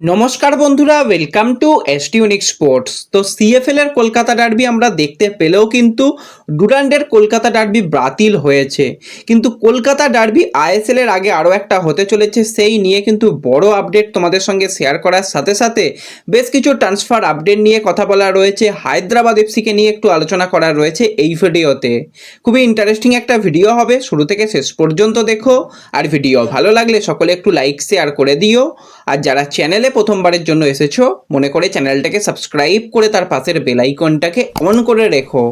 নমস্কার বন্ধুরা welcome to S T unique sports তো সিএফএল এর কলকাতা ডার্বি আমরা দেখতে পেলেও কিন্তু ডুরান্ডের কলকাতা ডার্বি বাতিল হয়েছে। কিন্তু কলকাতা ডার্বি আইএসএল এর আগে আরও একটা হতে চলেছে, সেই নিয়ে কিন্তু বড় আপডেট তোমাদের সঙ্গে শেয়ার করার সাথে সাথে বেশ কিছু ট্রান্সফার আপডেট নিয়ে কথা বলা রয়েছে। হায়দ্রাবাদ এফসিকে নিয়ে একটু আলোচনা করা রয়েছে এই ভিডিওতে খুবই ইন্টারেস্টিং একটা ভিডিও হবে, শুরু থেকে শেষ পর্যন্ত দেখো। আর ভিডিও ভালো লাগলে সকলে একটু লাইক শেয়ার করে দিও। আর যারা চ্যানেলে প্রথমবারের জন্য এসেছ, মনে করে চ্যানেলটাকে সাবস্ক্রাইব করে তার পাশের বেল আইকনটাকে অন করে রেখো।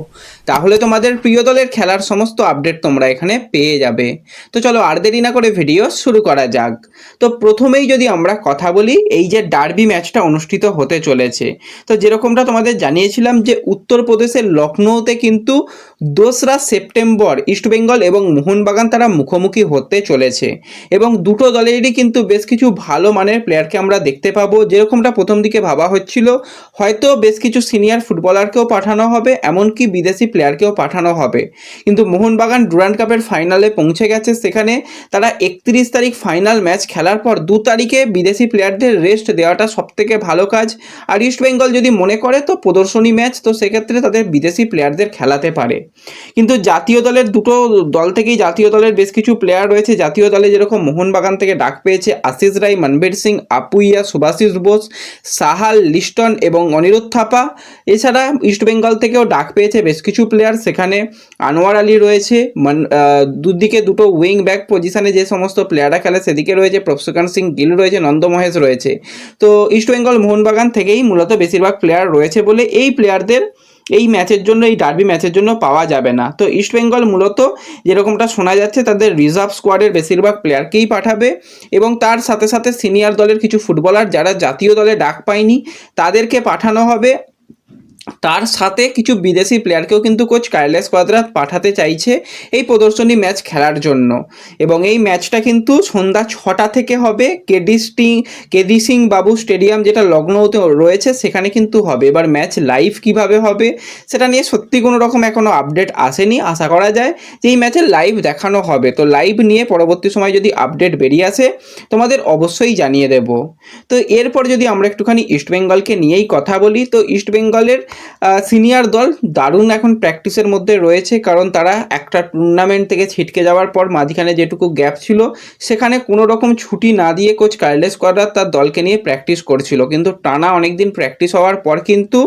তাহলে তোমাদের প্রিয় দলের খেলার সমস্ত আপডেট তোমরা এখানে পেয়ে যাবে। তো চলো আর দেরি না করে ভিডিও শুরু করা যাক। তো প্রথমেই যদি আমরা কথা বলি, এই যে ডার্বি ম্যাচটা অনুষ্ঠিত হতে চলেছে, তো যেরকমটা তোমাদের জানিয়েছিলাম যে উত্তরপ্রদেশের লখনৌতে কিন্তু দোসরা সেপ্টেম্বর ইস্টবেঙ্গল এবং মোহনবাগান তারা মুখোমুখি হতে চলেছে। এবং দুটো দলেরই কিন্তু বেশ কিছু ভালো মানের প্লেয়ারকে আমরা দেখতে পাবো। যেরকমটা প্রথম দিকে ভাবা হচ্ছিল, হয়তো বেশ কিছু সিনিয়র ফুটবলারকেও পাঠানো হবে, এমনকি বিদেশি প্লেয়ারকেও পাঠানো হবে। কিন্তু মোহনবাগান ডুরান্ড কাপের ফাইনালে পৌঁছে গেছে। সেখানে তারা একত্রিশ তারিখ ফাইনাল ম্যাচ খেলার পর দু তারিখে বিদেশি প্লেয়ারদের রেস্ট দেওয়াটা সবথেকে ভালো কাজ। আর ইস্টবেঙ্গল যদি মনে করে তো প্রদর্শনী ম্যাচ তো সেক্ষেত্রে তাদের বিদেশি প্লেয়ারদের খেলাতে পারে। কিন্তু জাতীয় দলের দুটো দল থেকেই জাতীয় দলের বেশ কিছু প্লেয়ার রয়েছে। জাতীয় দলে যেরকম মোহনবাগান থেকে ডাক পেয়েছে আশিস রায়, মনবীর সিং, আপুইয়া সুভাষিস বোস, সাহাল, লিস্টন এবং অনিরুদ্ধ থাপা। এছাড়া ইস্টবেঙ্গল থেকেও ডাক পেয়েছে বেশ কিছু প্লেয়ার সেখানে আনোয়ার আলী রয়েছে। দুদিকে দুটো উইং ব্যাক পজিশনে যে সমস্ত প্লেয়াররা খেলে সেদিকে রয়েছে প্রফসকান সিং, গিল রয়েছে, নন্দ মহেশ রয়েছে। তো ইস্টবেঙ্গল মোহনবাগান থেকেই মূলত বেশিরভাগ প্লেয়ার রয়েছে বলে এই প্লেয়ারদের এই ম্যাচের জন্য, এই ডার্বি ম্যাচের জন্য পাওয়া যাবে না। তো ইস্টবেঙ্গল মূলত যেরকমটা শোনা যাচ্ছে, তাদের রিজার্ভ স্কোয়াডের বেশিরভাগ প্লেয়ারকেই পাঠাবে এবং তার সাথে সাথে সিনিয়র দলের কিছু ফুটবলার যারা জাতীয় দলে ডাক পায়নি, তাদেরকে পাঠানো হবে। তার সাথে কিছু বিদেশি প্লেয়ারকেও কিন্তু কোচ কার্লেস কোয়াদ্রাত পাঠাতে চাইছে এই প্রদর্শনী ম্যাচ খেলার জন্য। এবং এই ম্যাচটা কিন্তু সন্ধ্যা ছটা থেকে হবে। কেডি স্টিং, কেডি সিং বাবু স্টেডিয়াম যেটা লখনৌতে রয়েছে সেখানে কিন্তু হবে। এবার ম্যাচ লাইভ কীভাবে হবে সেটা নিয়ে সত্যি কোনো রকম এখনও আপডেট আসেনি। আশা করা যায় যে এই ম্যাচে লাইভ দেখানো হবে। তো লাইভ নিয়ে পরবর্তী সময় যদি আপডেট বেরিয়ে আসে, তোমাদের অবশ্যই জানিয়ে দেব। তো এরপর যদি আমরা একটুখানি ইস্টবেঙ্গলকে নিয়েই কথা বলি, তো ইস্টবেঙ্গলের সিনিয়র দল দারুণ এখন প্র্যাকটিসের মধ্যে রয়েছে, কারণ তারা একটা টুর্নামেন্ট থেকে ছিটকে যাওয়ার পর মাঝখানে যেটুকু গ্যাপ ছিল, সেখানে কোনো রকম ছুটি না দিয়ে কোচ কার্লেস কোয়াডার তার দলকে নিয়ে প্র্যাকটিস করছিল। কিন্তু টানা অনেক দিন প্র্যাকটিস হওয়ার পর কিন্তু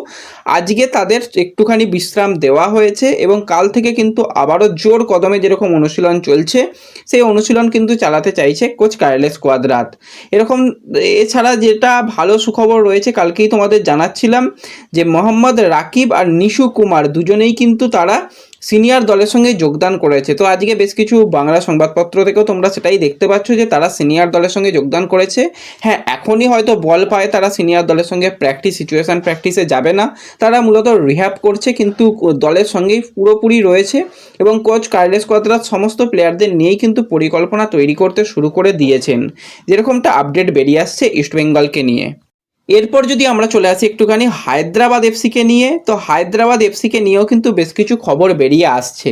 আজকে তাদের একটুখানি বিশ্রাম দেওয়া হয়েছে এবং কাল থেকে কিন্তু আবারও জোর কদমে যেরকম অনুশীলন চলছে, সেই অনুশীলন কিন্তু চালাতে চাইছে কোচ কার্লেস কোয়াদ্রাত এরকম, এছাড়া যেটা ভালো সুখবর রয়েছে, কালকেই তোমাদের জানাচ্ছিলাম যে মোহাম্মদ রাকিব আর নিশু কুমার দুজনেই কিন্তু তারা সিনিয়র দলের সঙ্গে যোগদান করেছে। তো আজকে বেশ কিছু বাংলা সংবাদপত্র থেকেও তোমরা সেটাই দেখতে পাচ্ছ যে তারা সিনিয়র দলের সঙ্গে যোগদান করেছে। হ্যাঁ এখনই হয়তো বল পায় তারা সিনিয়র দলের সঙ্গে প্র্যাকটিস সিচুয়েশান প্র্যাকটিসে যাবে না। তারা মূলত রিহ্যাব করছে কিন্তু দলের সঙ্গেই পুরোপুরি রয়েছে এবং কোচ কার্লেস কোয়াদ্রাত সমস্ত প্লেয়ারদের নিয়েই কিন্তু পরিকল্পনা তৈরি করতে শুরু করে দিয়েছেন। যেরকমটা আপডেট বেরিয়ে আসছে ইস্টবেঙ্গলকে নিয়ে। এরপর যদি আমরা চলে আসি একটুখানি হায়দ্রাবাদ এফসিকে নিয়ে, তো হায়দ্রাবাদ এফসিকে নিয়েও কিন্তু বেশ কিছু খবর বেরিয়ে আসছে।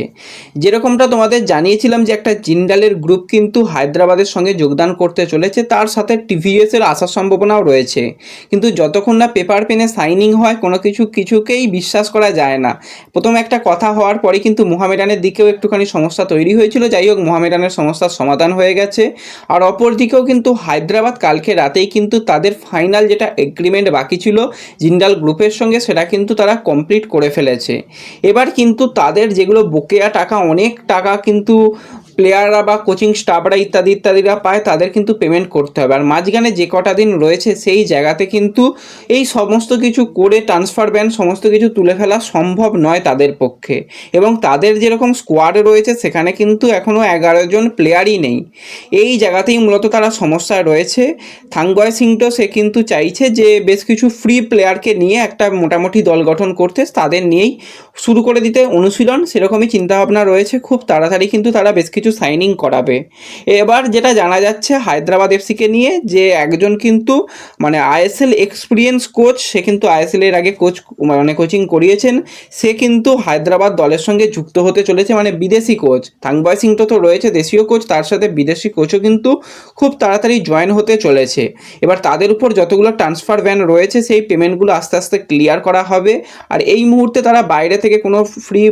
যেরকমটা তোমাদের জানিয়েছিলাম যে একটা জিন্দালের গ্রুপ কিন্তু হায়দ্রাবাদের সঙ্গে যোগদান করতে চলেছে, তার সাথে টিভিএসের আসার সম্ভাবনাও রয়েছে। কিন্তু যতক্ষণ না পেপার পেনে সাইনিং হয়, কোনো কিছু কিছুকেই বিশ্বাস করা যায় না। প্রথম একটা কথা হওয়ার পরে কিন্তু মোহামেডানের দিকেও একটুখানি সমস্যা তৈরি হয়েছিল। যাই হোক, মোহামেডানের সমস্যার সমাধান হয়ে গেছে। আর অপর দিকেও কিন্তু হায়দ্রাবাদ কালকে রাতেই কিন্তু তাদের ফাইনাল যেটা এগ্রিমেন্ট বাকি ছিল জিন্দাল গ্রুপের সঙ্গে সেটা কিন্তু তারা কমপ্লিট করে ফেলেছে। এবার কিন্তু তাদের যেগুলো বকেয়া টাকা, অনেক টাকা কিন্তু প্লেয়াররা বা কোচিং স্টাফরা ইত্যাদি ইত্যাদিরা পায়, তাদের কিন্তু পেমেন্ট করতে হবে। আর মাঝখানে যে কটা দিন রয়েছে, সেই জায়গাতে কিন্তু এই সমস্ত কিছু করে ট্রান্সফার ব্যান সমস্ত কিছু তুলে ফেলা সম্ভব নয় তাদের পক্ষে। এবং তাদের যেরকম স্কোয়াড রয়েছে, সেখানে কিন্তু এখনও এগারো জন প্লেয়ারই নেই। এই জায়গাতেই মূলত তারা সমস্যায় রয়েছে। থাঙ্গয় সিংটো, সে কিন্তু চাইছে যে বেশ কিছু ফ্রি প্লেয়ারকে নিয়ে একটা মোটামুটি দল গঠন করতে, তাদের নিয়েই শুরু করে দিতে। অনুশীলন, সেরকমই চিন্তাভাবনা রয়েছে। খুব তাড়াতাড়ি কিন্তু তারা বেশ কিছু কিছু সাইনিং করাবে। এবার যেটা জানা যাচ্ছে হায়দ্রাবাদ এফসিকে নিয়ে যে একজন কিন্তু মানে আইএসএল এক্সপিরিয়েন্স কোচ সে কিন্তু আইএসএল এর আগে কোচ মানে কোচিং করিয়েছেন। সে কিন্তু হায়দ্রাবাদ দলের সঙ্গে যুক্ত হতে চলেছে মানে বিদেশি কোচ থাংবয় সিং তো তো রয়েছে দেশীয় কোচ তার সাথে বিদেশি কোচও কিন্তু খুব তাড়াতাড়ি জয়েন হতে চলেছে। এবার তাদের উপর যতগুলো ট্রান্সফার ব্যান রয়েছে, সেই পেমেন্টগুলো আস্তে আস্তে ক্লিয়ার করা হবে। আর এই মুহূর্তে তারা বাইরে থেকে কোনো ফ্রি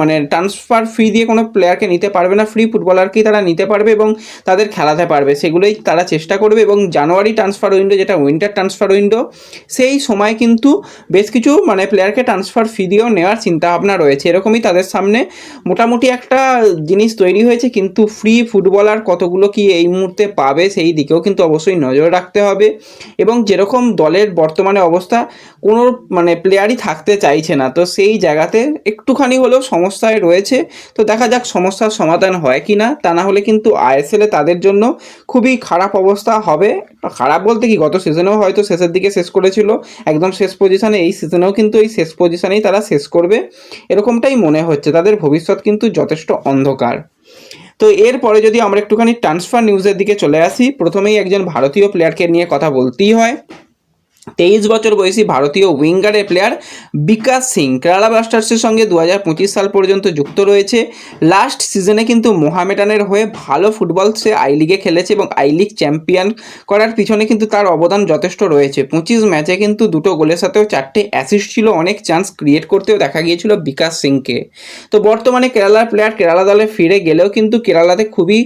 মানে ট্রান্সফার ফি দিয়ে কোনো প্লেয়ারকে নিতে পারবে না ফ্রি ফুটবলারকেই তারা নিতে পারবে এবং তাদের খেলাতে পারবে? সেগুলোই তারা চেষ্টা করবে এবং জানুয়ারি ট্রান্সফার উইন্ডো যেটা উইন্টার ট্রান্সফার উইন্ডো সেই সময় কিন্তু বেশ কিছু মানে প্লেয়ারকে ট্রান্সফার ফি দিয়েও নেওয়ার চিন্তাভাবনা রয়েছে। এরকমই তাদের সামনে মোটামুটি একটা জিনিস তৈরি হয়েছে, কিন্তু ফ্রি ফুটবলার কতগুলো কি এই মুহূর্তে পাবে সেই দিকেও কিন্তু অবশ্যই নজর রাখতে হবে এবং যেরকম দলের বর্তমানে অবস্থা, কোনো মানে প্লেয়ারই থাকতে চাইছে না। তো সেই জায়গাতে একটুখানি হলেও সমস্যায় রয়েছে। তো দেখা যাক সমস্যার সমাধান হয় কি না তা না হলে কিন্তু আইএসএলে তাদের জন্য খুবই খারাপ অবস্থা হবে। খারাপ বলতে কি, গত সিজনেও হয়তো শেষের দিকে শেষ করেছিল। একদম শেষ পজিশনে এই সিজনেও কিন্তু এই শেষ পজিশনেই তারা শেষ করবে। এরকমটাই মনে হচ্ছে। তাদের ভবিষ্যৎ কিন্তু যথেষ্ট অন্ধকার। তো এরপরে যদি আমরা একটুখানি ট্রান্সফার নিউজের দিকে চলে আসি, প্রথমেই একজন ভারতীয় প্লেয়ারকে নিয়ে কথা বলতেই হয়। তেইশ বছর বয়সী ভারতীয় উইঙ্গারের প্লেয়ার বিকাশ সিং। কেরালা ব্লাস্টার্সের সঙ্গে দু পঁচিশ সাল পর্যন্ত যুক্ত রয়েছে। লাস্ট সিজনে কিন্তু মোহামেডানের হয়ে ভালো ফুটবল সে আই লিগে খেলেছে এবং আই লিগ চ্যাম্পিয়ন করার পিছনে কিন্তু তার অবদান যথেষ্ট রয়েছে। পঁচিশ ম্যাচে কিন্তু দুটো গোলের সাথেও চারটে অ্যাসিস্ট ছিল, অনেক চান্স ক্রিয়েট করতেও দেখা গিয়েছিল বিকাশ সিংকে। তো বর্তমানে কেরালার প্লেয়ার কেরালা দলে ফিরে গেলেও কিন্তু কেরালাতে খুবই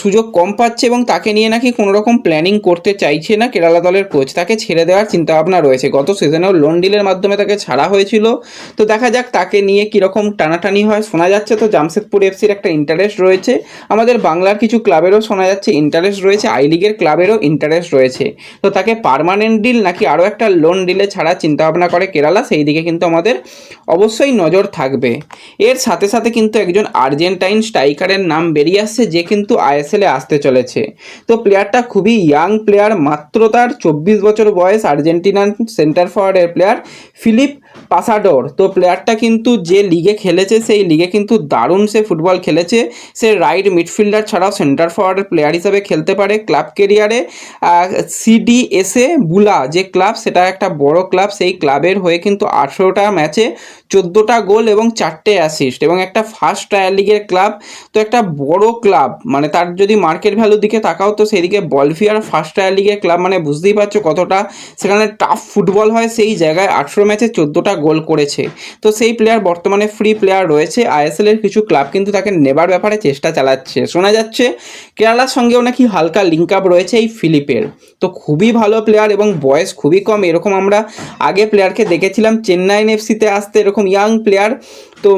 সুযোগ কম পাচ্ছে এবং তাকে নিয়ে নাকি কোনোরকম প্ল্যানিং করতে চাইছে না কেরালা দলের কোচ তাকে ছেড়ে দেওয়ার চিন্তাভাবনা রয়েছে। গত সিজনেও লোন ডিলের মাধ্যমে তাকে ছাড়া হয়েছিল। তো দেখা যাক তাকে নিয়ে কীরকম টানাটানি হয়। শোনা যাচ্ছে তো জামশেদপুর এফসির একটা ইন্টারেস্ট রয়েছে। আমাদের বাংলার কিছু ক্লাবেরও শোনা যাচ্ছে ইন্টারেস্ট রয়েছে। আই লিগের ক্লাবেরও ইন্টারেস্ট রয়েছে। তো তাকে পার্মানেন্ট ডিল নাকি আরও একটা লোন ডিলে ছাড়া চিন্তাভাবনা করে কেরালা, সেই দিকে কিন্তু আমাদের অবশ্যই নজর থাকবে। এর সাথে সাথে কিন্তু একজন আর্জেন্টাইন স্ট্রাইকারের নাম বেরিয়ে আসছে, যে কিন্তু আইএসএলে আসতে চলেছে। তো প্লেয়ারটা খুবই ইয়াং প্লেয়ার মাত্র তার চব্বিশ বছর বয়স। আর্জেন্টিনান সেন্টার ফরওয়ার্ডের প্লেয়ার ফিলিপ পাসাডোর। তো প্লেয়ারটা কিন্তু যে লিগে খেলেছে, সেই লিগে কিন্তু দারুণ সে ফুটবল খেলেছে। সে রাইট মিডফিল্ডার ছাড়াও সেন্টার ফরওয়ার্ডের প্লেয়ার হিসাবে খেলতে পারে ক্লাব কেরিয়ারে সিডিএসএ বুলা, যে ক্লাব সেটা একটা বড় ক্লাব সেই ক্লাবের হয়ে কিন্তু আঠেরোটা ম্যাচে চোদ্দোটা গোল এবং চারটে অ্যাসিস্ট এবং একটা ফার্স্ট টায়ার লিগের ক্লাব তো একটা বড় ক্লাব মানে তার যদি মার্কেট ভ্যালুর দিকে তাকাও, তো সেদিকে বলফিয়ার ফার্স্ট টায়ার লিগের ক্লাব মানে বুঝতেই পারছ কতটা সেখানে টাফ ফুটবল হয়, সেই জায়গায় আঠেরো ম্যাচে চোদ্দোটা গোল করেছে। তো সেই প্লেয়ার বর্তমানে ফ্রি প্লেয়ার রয়েছে। আইএসএল এর কিছু ক্লাব কিন্তু তাকে নেবার ব্যাপারে চেষ্টা চালাচ্ছে। শোনা যাচ্ছে, কেরালার সঙ্গেও নাকি হালকা লিঙ্ক আপ রয়েছে এই ফিলিপের। তো খুবই ভালো প্লেয়ার এবং বয়স খুবই কম, এরকম আমরা আগে প্লেয়ারকে দেখেছিলাম চেন্নাইন এফসিতে আসতে এরকম ইয়াং প্লেয়ার তো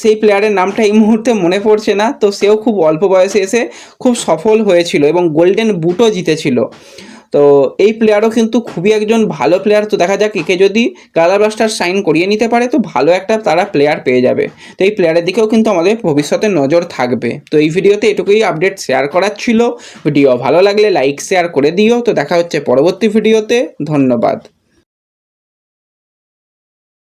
সেই প্লেয়ারের নামটা এই মুহূর্তে মনে পড়ছে না। তো সেও খুব অল্প বয়সে এসে খুব সফল হয়েছিল এবং গোল্ডেন বুটও জিতেছিল। তো এই প্লেয়ারও কিন্তু খুবই একজন ভালো প্লেয়ার তো দেখা যাক একে যদি কালার ব্লাস্টার সাইন করিয়ে নিতে পারে, তো ভালো একটা তারা প্লেয়ার পেয়ে যাবে। তো এই প্লেয়ারের দিকেও কিন্তু আমাদের ভবিষ্যতে নজর থাকবে। তো এই ভিডিওতে এটুকুই আপডেট শেয়ার করার ছিল। ভিডিও ভালো লাগলে লাইক শেয়ার করে দিও। তো দেখা হচ্ছে পরবর্তী ভিডিওতে। ধন্যবাদ।